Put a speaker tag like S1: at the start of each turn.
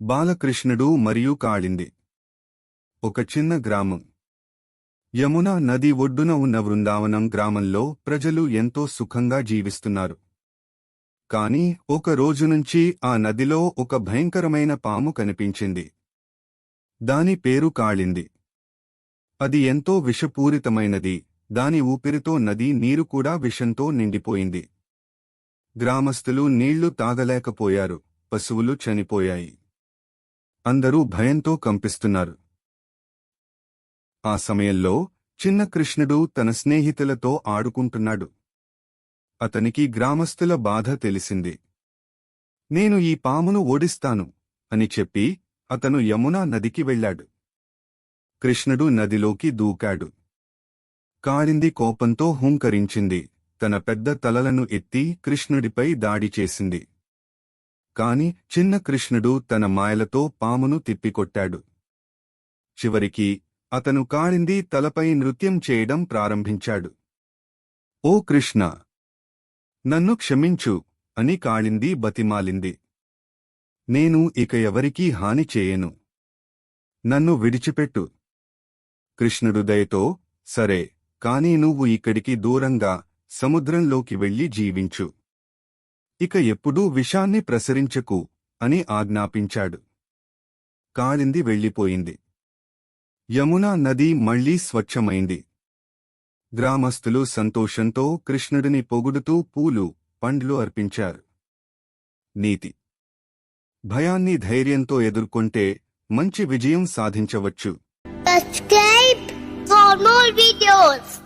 S1: బాలకృష్ణుడు మరియు కాళింది. ఒక చిన్న గ్రామం. యమున నది ఒడ్డున ఉన్న వృందావనం గ్రామంలో ప్రజలు ఎంతో సుఖంగా జీవిస్తున్నారు. కాని ఒక రోజు నుంచి ఆ నదిలో ఒక భయంకరమైన పాము కనిపించింది. దాని పేరు కాళింది. అది ఎంతో విషపూరితమైనది. దాని ఊపిరితో నది నీరు కూడా విషంతో నిండిపోయింది. గ్రామస్తులు నీళ్ళు తాగలేకపోయారు. పశువులు చనిపోయాయి. అందరూ భయంతో కంపిస్తున్నారు. ఆ సమయంలో చిన్న కృష్ణుడు తన స్నేహితులతో ఆడుకుంటున్నాడు. అతనికి గ్రామస్తుల బాధ తెలిసింది. నేను ఈ పామును ఓడిస్తాను అని చెప్పి అతను యమునా నదికి వెళ్ళాడు. కృష్ణుడు నదిలోకి దూకాడు. కాళింది కోపంతో హుంకరించింది. తన పెద్ద తలలను ఎత్తి కృష్ణుడిపై దాడి చేసింది. కాని చిన్న కృష్ణుడు తన మాయలతో పామును తిప్పికొట్టాడు. చివరికి అతను కాళింది తలపై నృత్యం చేయడం ప్రారంభించాడు. ఓ కృష్ణ! నన్ను క్షమించు అని కాళింది బతిమాలింది. నేను ఇక ఎవరికీ హాని చేయను. నన్ను విడిచిపెట్టు. కృష్ణుడు దయతో సరే కాని నువ్వు ఇక్కడికి దూరంగా సముద్రంలోకి వెళ్ళి జీవించు. ఇక ఎప్పుడూ విషాన్ని ప్రసరించకు అని ఆజ్ఞాపించాడు. కాళింది వెళ్ళిపోయింది. యమునా నది మళ్ళీ స్వచ్ఛమైంది. గ్రామస్తులు సంతోషంతో కృష్ణుడిని పొగుడుతూ పూలు పండ్లు అర్పించారు. నీతి. భయాన్ని ధైర్యంతో ఎదుర్కొంటే మంచి విజయం సాధించవచ్చు.
S2: Subscribe for more videos.